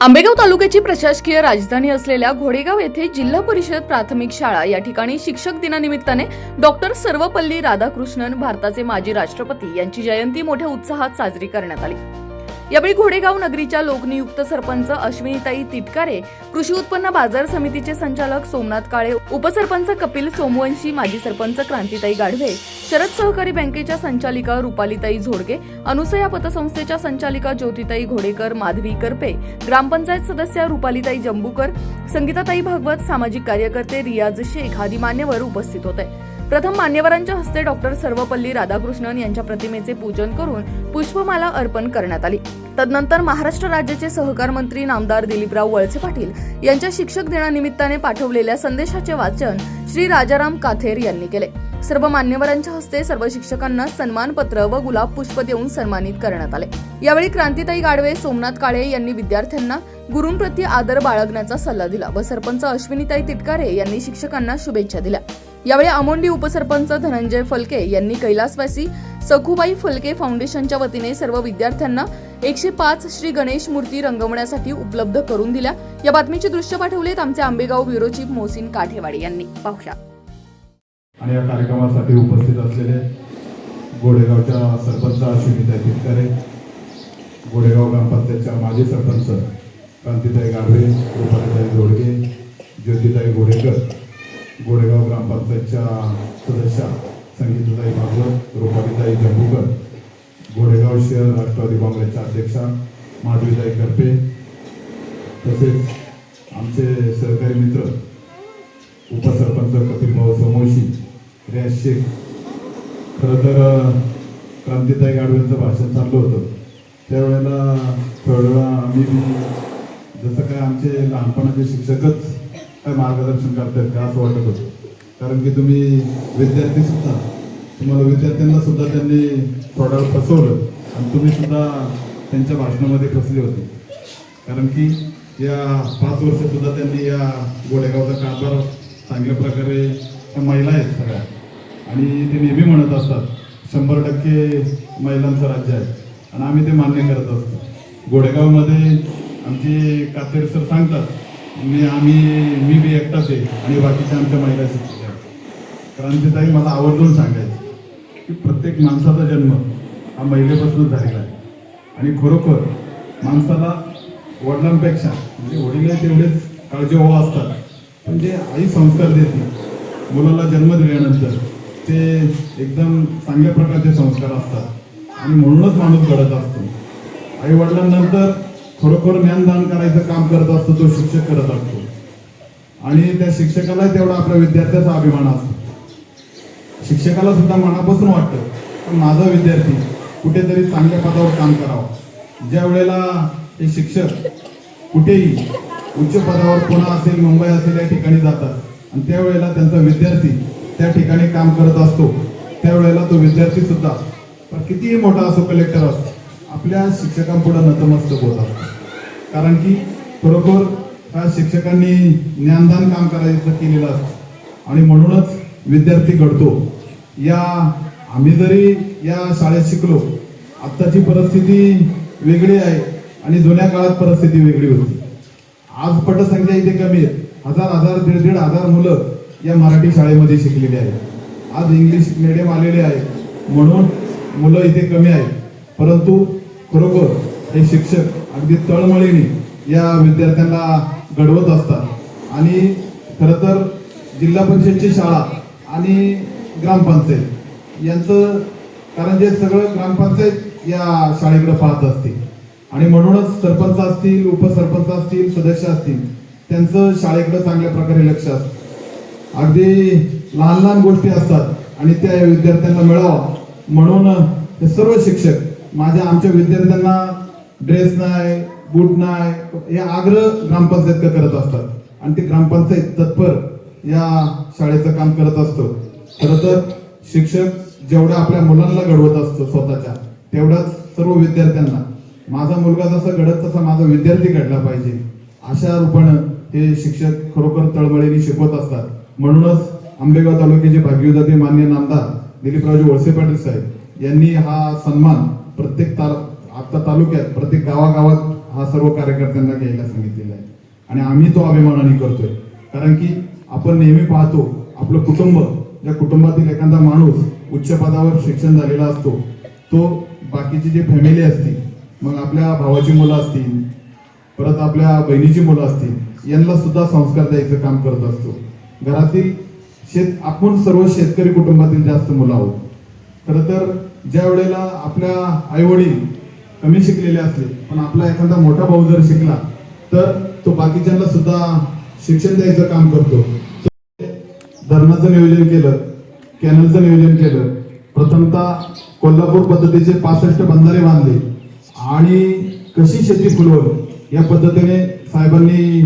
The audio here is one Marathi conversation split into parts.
आंबेगाव तालुक्याची प्रशासकीय राजधानी असलेल्या घोडेगाव येथे जिल्हा परिषद प्राथमिक शाळा या ठिकाणी शिक्षक दिनानिमित्ताने डॉक्टर सर्वपल्ली राधाकृष्णन भारताचे माजी राष्ट्रपती यांची जयंती मोठ्या उत्साहात साजरी करण्यात आली. यावेळी घोडेगाव नगरीच्या लोकनियुक्त सरपंच अश्विनीताई तिटकारे कृषी उत्पन्न बाजार समितीचे संचालक सोमनाथ काळे उपसरपंच कपिल सोमवंशी माजी सरपंच क्रांतीताई गाढवे शरद सहकारी बँकेच्या संचालिका रुपालीताई झोडगे अनुसया पतसंस्थेच्या संचालिका ज्योतिताई घोडेकर माधवी करपे ग्रामपंचायत सदस्या रुपालीताई जंबूकर संगीताताई भागवत सामाजिक कार्यकर्ते रियाज शेख आदी मान्यवर उपस्थित होते. प्रथम मान्यवरांच्या हस्ते डॉक्टर सर्वपल्ली राधाकृष्णन यांच्या प्रतिमेचे पूजन करून पुष्पमाला अर्पण करण्यात आली. तदनंतर महाराष्ट्र राज्याचे सहकार मंत्री नामदार दिलीपराव वळसे पाटील यांच्या शिक्षक दिनानिमित्ताने पाठवलेल्या संदेशाचे वाचन श्री राजाराम काथेर यांनी केले. सर्व मान्यवरांच्या हस्ते सर्व शिक्षकांना सन्मानपत्र व गुलाब पुष्प देऊन सन्मानित करण्यात आले. यावेळी क्रांतीताई गाडवे सोमनाथ काळे यांनी विद्यार्थ्यांना गुरुंप्रती आदर बाळगण्याचा सल्ला दिला व सरपंच अश्विनीताई तिटकारे यांनी शिक्षकांना शुभेच्छा दिल्या. यावेळी आमोंडी उपसरपंच धनंजय फलके यांनी कैलासवासी सखुबाई फलके फाउंडेशनच्या वतीने सर्व विद्यार्थ्यांना एकशे पाच श्री गणेश मूर्ती रंगवण्यासाठी उपलब्ध करून दिल्या. या बातमीचे दृश्य पाठवलेत आमचे आंबेगाव ब्युरो चीफ मोहसिन काठेवाडी यांनी. पाहूया. आणि या कार्यक्रमासाठी उपस्थित असलेले गोडेगावच्या सरपंच अश्विनीताई तिटकारे गोडेगाव ग्रामपंचायतच्या माजी सरपंच क्रांतीताई गाढवे रुपालीताई जोडगे ज्योतिताई गोडेकर गोरेगाव ग्रामपंचायतच्या सदस्या संगीताताई भागवत रुपालीताई जंबूकर गोरेगाव शहर राष्ट्रवादी काँग्रेसच्या अध्यक्षा माधवीताई करपे तसेच आमचे सहकारी मित्र उपसरपंच कपिलभाऊ समोशी रियाज शेख. खरं तर क्रांतीताई गाडवेंचं भाषण चाललं होतं. त्यावेळेला थोड्या आम्ही जसं काय आमचे लहानपणाचे शिक्षकच काय मार्गदर्शन करतात का असं वाटत होतं? कारण की तुम्ही विद्यार्थी सुद्धा तुम्हाला विद्यार्थ्यांना सुद्धा त्यांनी थोडं फसवलं आणि तुम्ही सुद्धा त्यांच्या भाषणामध्ये फसले होते. कारण की या पाच वर्ष सुद्धा त्यांनी या गोडेगावचा कारभार चांगल्या प्रकारे त्या महिला आहेत सगळ्या. आणि ते नेहमी म्हणत असतात शंभर टक्के महिलांचं राज्य आहे. आणि आम्ही ते मान्य करत असतो. गोडेगावमध्ये आमचे कातेर सर सांगतात मी आम्ही मी बी एकटाच आहे आणि बाकीच्या आमच्या महिला शिक्षिका क्रांतीताई मला आवर्जून सांगायचं की प्रत्येक माणसाचा जन्म हा महिलेपासूनच झालेला आहे. आणि खरोखर माणसाला वडिलांपेक्षा म्हणजे वडील तेवढेच काळजीवाहू असतात पण जे आई संस्कार देते मुलाला जन्म दिल्यानंतर ते एकदम चांगल्या प्रकारचे संस्कार असतात. आणि म्हणूनच माणूस घडत असतो. आई वडिलांनंतर खरोखर ज्ञानदान करायचं काम करत असतो तो शिक्षक करत असतो. आणि त्या शिक्षकाला तेवढा आपल्या विद्यार्थ्याचा अभिमान असतो. शिक्षकाला सुद्धा मनापासून वाटतं पण माझा विद्यार्थी कुठेतरी चांगल्या पदावर काम करावं. ज्या वेळेला हे शिक्षक कुठेही उच्च पदावर पुणे असेल मुंबई असेल या ठिकाणी जातात आणि त्यावेळेला त्यांचा विद्यार्थी त्या ठिकाणी काम करत असतो त्यावेळेला तो विद्यार्थी सुद्धा पण कितीही मोठा असो कलेक्टर असतो आपल्या शिक्षकांपुढे नतमस्तक होत असतो. कारण की खरोखर त्या शिक्षकांनी ज्ञानदान काम करायचं केलेलं असतं. आणि म्हणूनच विद्यार्थी घडतो. या आम्ही जरी या शाळेत शिकलो आत्ताची परिस्थिती वेगळी आहे आणि जुन्या काळात परिस्थिती वेगळी होती. आज पटसंख्या इथे कमी आहे. हजार हजार दीड दीड हजार मुलं या मराठी शाळेमध्ये शिकलेली आहेत. आज इंग्लिश मिडियम आलेले आहे. म्हणून मुलं इथे कमी आहेत. परंतु खरोखर हे शिक्षक अगदी तळमळीने या विद्यार्थ्यांना घडवत असतात. आणि खरं तर जिल्हा परिषदची शाळा आणि ग्रामपंचायत यांचं कारण जे सगळं ग्रामपंचायत या शाळेकडे पाहत असते. आणि म्हणूनच सरपंच असतील उपसरपंच असतील सदस्य असतील त्यांचं शाळेकडे चांगल्या प्रकारे लक्ष असतं. अगदी लहान लहान गोष्टी असतात आणि त्या विद्यार्थ्यांना मिळावं. म्हणून हे सर्व शिक्षक माझ्या आमच्या विद्यार्थ्यांना ड्रेस नाही बूट नाही हे आग्रह ग्रामपंचायत करत असतात? आणि ते ग्रामपंचायत तत्पर या शाळेचं काम करत असतो. खर तर शिक्षक जेवढा आपल्या मुलांना घडवत असतो स्वतःच्या तेवढाच सर्व विद्यार्थ्यांना. माझा मुलगा जसा घडत तसा माझा विद्यार्थी घडला पाहिजे. अशा रूपानं हे शिक्षक खरोखर तळमळीने शिकवत असतात. म्हणूनच आंबेगाव तालुक्याचे भाग्यविधाते मान्य नामदार दिलीपरावजी वळसे पाटील साहेब यांनी हा सन्मान प्रत्येक ताल आता तालुक्यात प्रत्येक गावागावात हा सर्व कार्यकर्त्यांना घ्यायला सांगितलेला आहे. आणि आम्ही तो अभिमानाने करतोय. कारण की आपण नेहमी पाहतो आपलं कुटुंब ज्या कुटुंबातील एखादा माणूस उच्च पदावर शिक्षण झालेला असतो तो बाकीची जी फॅमिली असतील मग आपल्या भावाची मुलं असतील परत आपल्या बहिणीची मुलं असतील यांना सुद्धा संस्कार द्यायचं काम करत असतो. घरातील शेत आपण सर्व शेतकरी कुटुंबातील जास्त मुलं आहोत. खरं तर ज्या वेळेला आपल्या आईवडील कमी शिकलेले असले पण आपला एखादा मोठा भाऊ जर शिकला तर तो बाकीच्यांना सुद्धा शिक्षण द्यायचं काम करतो. धरणाचं नियोजन केलं कॅनलचं नियोजन केलं प्रथमतः कोल्हापूर पद्धतीचे पासष्ट बंधारे बांधले आणि कशी शेती फुलवली या पद्धतीने साहेबांनी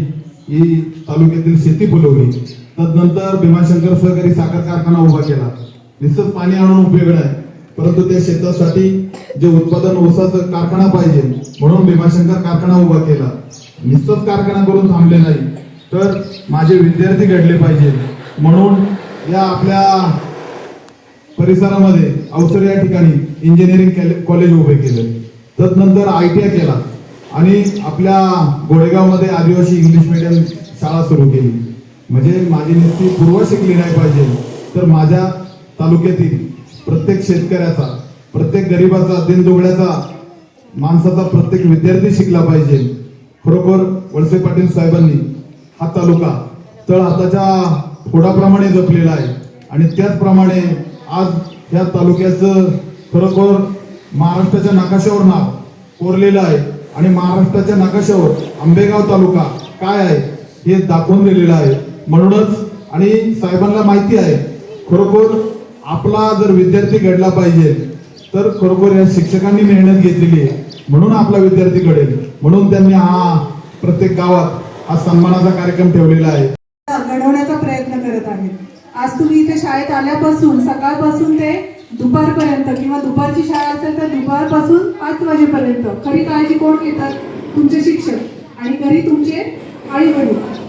ही तालुक्यातील शेती फुलवली. तदनंतर भीमाशंकर सहकारी साखर कारखाना उभा केला. नुसतंच पाणी आणून उपयोग आहे. परंतु त्या शेतासाठी जे उत्पादन ऊसाचं कारखाना पाहिजे म्हणून भीमाशंकर कारखाना उभा केला. नुसतंच कारखाना करून थांबले नाही तर माझे विद्यार्थी घडले पाहिजे. म्हणून या आपल्या परिसरामध्ये अवसर या ठिकाणी इंजिनिअरिंग कॉलेज उभे केले. तदनंतर आय टी आय केला. आणि आपल्या गोडेगावमध्ये आदिवासी इंग्लिश मिडियम शाळा सुरू केली. म्हणजे माझी नुसती पूर्व शिकली नाही पाहिजे तर माझ्या तालुक्यातील प्रत्येक शेतकऱ्याचा प्रत्येक गरीबाचा दिनदुबळ्याचा माणसाचा प्रत्येक विद्यार्थी शिकला पाहिजे. खरोखर वळसे पाटील साहेबांनी हा तालुका तळ हाताच्या फोडाप्रमाणे जपलेला आहे. आणि त्याचप्रमाणे आज या तालुक्याचं खरोखर महाराष्ट्राच्या नकाशावर नाव कोरलेलं आहे. आणि महाराष्ट्राच्या नकाशावर आंबेगाव तालुका काय आहे हे दाखवून दिलेलं आहे. म्हणूनच आणि साहेबांना माहिती आहे खरोखर आपला जर विद्यार्थी घडला पाहिजे तर खरोखर या शिक्षकांनी मेहनत घेतलेली आहे. म्हणून आपला विद्यार्थी घडेल. म्हणून त्यांनी हा प्रत्येक गावात हा सन्मानाचा कार्यक्रम ठेवलेला आहे. घडवण्याचा प्रयत्न करत आहेत आज तुम्ही इथे शाळेत आल्यापासून सकाळपासून ते दुपारपर्यंत किंवा दुपारची शाळा असेल तर दुपारपासून पाच वाजेपर्यंत खरी काळजी कोण घेतात? तुमचे शिक्षक आणि घरी तुमचे आई वडील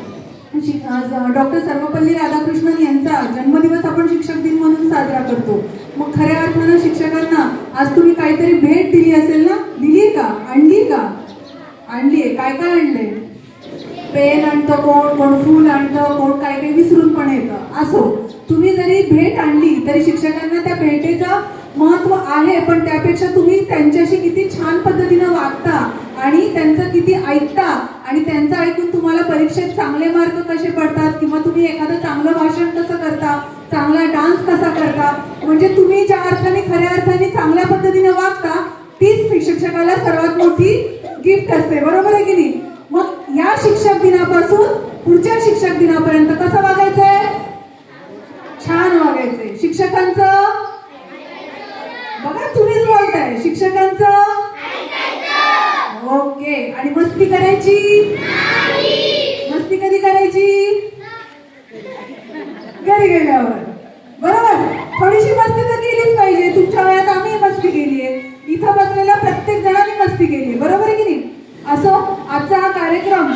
डॉक्टर सर्वपल्ली राधाकृष्णन यांचा जन्मदिवस आपण शिक्षक दिन म्हणून साजरा करतो. मग खऱ्या अर्थानं शिक्षकांना आज तुम्ही काहीतरी भेट दिली असेल ना? दिली का? आणली का? आणली काय काय आणलंय? पेन आणतं कोण? कोण फूल आणतं? कोण काय काही विसरून पण येतं? असो. तुम्ही जरी भेट आणली तरी शिक्षकांना त्या भेटेचं महत्त्व आहे पण त्यापेक्षा तुम्ही त्यांच्याशी किती छान पद्धतीनं वागता आणि त्यांचं किती ऐकता आणि त्यांचं ऐकून तुम्हाला परीक्षेत चांगले मार्क कसे पडतात किंवा तुम्ही एखादं चांगलं भाषण कसं करता चांगला डान्स कसा करता? म्हणजे तुम्ही ज्या अर्थाने खऱ्या अर्थाने चांगल्या पद्धतीने वागता तीच शिक्षकाला सर्वात मोठी गिफ्ट असते. बरोबर आहे की नाही? मग या शिक्षक दिनापासून पुढच्या शिक्षक दिनापर्यंत कसं वागायचंय? छान वागायचंय. शिक्षकांचं? बघा तुम्हीच बोलताय. शिक्षकांचं? ओके. आणि मस्ती करायची मस्ती कधी करायची घरी गेल्यावर बरोबर थोडीशी मस्ती तर केलीच पाहिजे तुमच्या वेळात आम्ही मस्ती केली आहे इथं बसलेल्या प्रत्येक जणांनी मस्ती केली आहे बरोबर आहे की नाही असो आजचा हा कार्यक्रम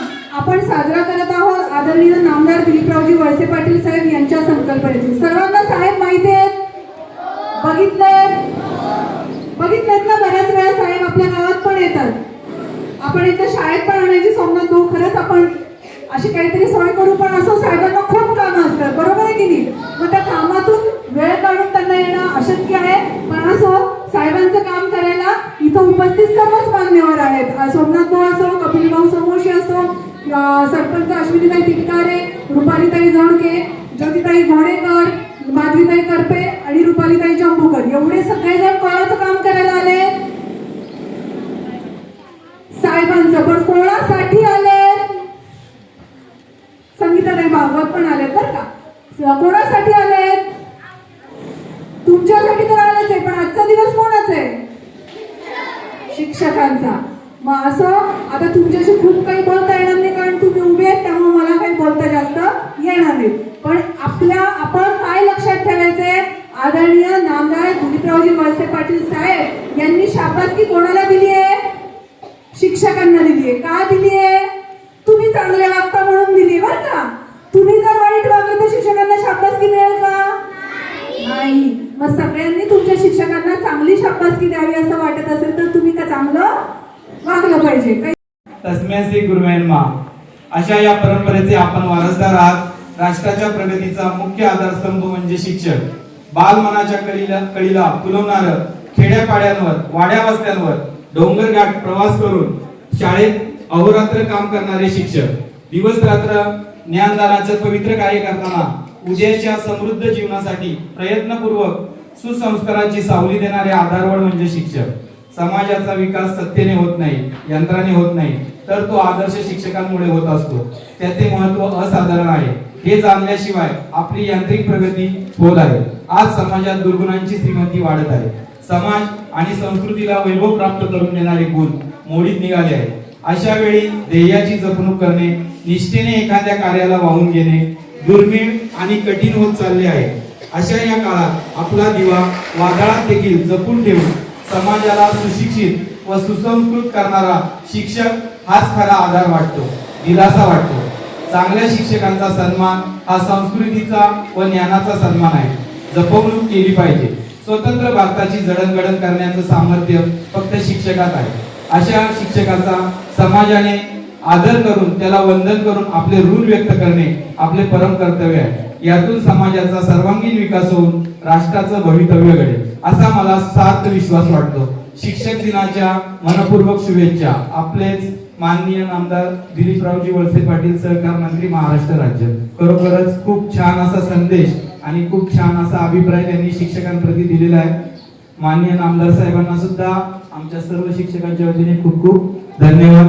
आपण साजरा करत आहोत आदरणीय नामदार दिलीपरावजी वळसे पाटील साहेब यांच्या संकल्पनेतून. सर्वांना साहेब माहिती आहेत? बघितलंय? बघितलेत ना बऱ्याच वेळा साहेब? आपल्या गावात पण येतात. आपण इथं शाळेत पण आणायची सोमनाथ भाऊ खरंच आपण अशी काहीतरी सोय करू पण असं साहेबांना खूप कामं असतात बरोबर आहे की नाही मग त्या कामातून वेळ काढून त्यांना येणं अशक्य आहे पण असं साहेबांचं काम करायला इथं उपस्थित सर्वच मान्यवर आहेत आ, सोमनाथ भाऊ असो कपिल भाऊ समोशी असो अ, सरपंच अश्विनीताई तिटकारे रुपालीताई जणके ज्योतिताई घोडेकर माधवीताई करपे आणि रुपालीताई जंबूकर एवढे सगळेजण कोणाचं काम करायला आले साहेबांचं पण कोणासाठी आले संगीताताई भागवत पण आले बरं का. कोणा कोणासाठी आले तुमच्यासाठी तर आलेच आहे पण आजचा दिवस कोणाचा आहे शिक्षकांचा मग असं आता तुमच्याशी खूप काही बोलता येणार नाही कारण तुम्ही उभे आहेत त्यामुळे मला काही बोलता जास्त येणार नाही पण आपल्या आपण काय लक्षात ठेवायचंय आदरणीय नामदार दिलीपरावजी वळसे पाटील साहेब यांनी शाबासकी कोणाला दिली आहे शिक्षकांना दिली आहे का दिली आहे तुम्ही चांगले वागता म्हणून दिली बरं का तुम्ही जर वाईट वागले तर शिक्षकांना शाबासकी मिळेल का नाही मग सगळ्यांनी तुमच्या शिक्षकांना चांगली शाबासकी द्यावी असं वाटत असेल तर तुम्ही का चांगलं वागलं पाहिजे. तस्म्यासी गुरुवेन्मा अशा या परंपरेचे आपण वारसदार आहात. राष्ट्राच्या प्रगतीचा मुख्य आधारस्तंभ म्हणजे शिक्षक बालमनाच्या कळीला कळीला फुलवणार खेड्यापाड्यांवर वाड्या वस्त्यांवर डोंगरघाट प्रवास करून शाळेत अहोरात्र काम करणारे शिक्षक. दिवस रात्र ज्ञानदानाचे पवित्र कार्य करताना उद्याच्या समृद्ध जीवनासाठी प्रयत्नपूर्वक सुसंस्काराची सावली देणारे आधारवड म्हणजे शिक्षक. समाजाचा विकास सत्तेने होत नाही यंत्राने होत नाही तर तो आदर्श शिक्षकांमुळे होत असतो. त्याचे महत्त्व असाधारण आहे. हे जाणल्याशिवाय आपली यांत्रिक प्रगती होत आहे. आज समाजात दुर्गुणांची श्रीमंती वाढत आहे. समाज आणि संस्कृतीला वैभव प्राप्त करून देणारे गुण मोडीत निघाले आहेत. अशा वेळी ध्येयाची जपणूक करणे निष्ठेने एखाद्या कार्याला वाहून घेणे दुर्मिळ आणि कठीण होत चालले आहे. अशा या काळात आपला दिवा वादळात देखील जपून ठेवून समाजाला सुशिक्षित व सुसंस्कृत करणारा शिक्षक हाच खरा आधार वाटतो दिलासा वाटतो. चांगल्या शिक्षकांचा सन्मान हा संस्कृतीचा व ज्ञानाचा सन्मान आहे. जपवणूक केली पाहिजे. स्वतंत्र भारताची जडणघडण करण्याचं सामर्थ्य फक्त शिक्षकात आहे. अशा शिक्षकाचा समाजाने आदर करून त्याला वंदन करून आपले ऋण व्यक्त करणे आपले परम कर्तव्य आहे. यातून समाजाचा सर्वांगीण विकास होऊन राष्ट्राचं भवितव्य घडेल. असा मला सार्थ विश्वास वाटतो. शिक्षक दिनाच्या मनपूर्वक शुभेच्छा. आपलेच माननीय नामदार दिलीपरावजी वळसे पाटील सहकार मंत्री महाराष्ट्र राज्य. खरोखरच खूप छान असा संदेश आणि खूप छान असा अभिप्राय त्यांनी शिक्षकांप्रती दिलेला आहे. माननीय नामदार साहेबांना सुद्धा आमच्या सर्व शिक्षकांच्या वतीने खूप खूप धन्यवाद.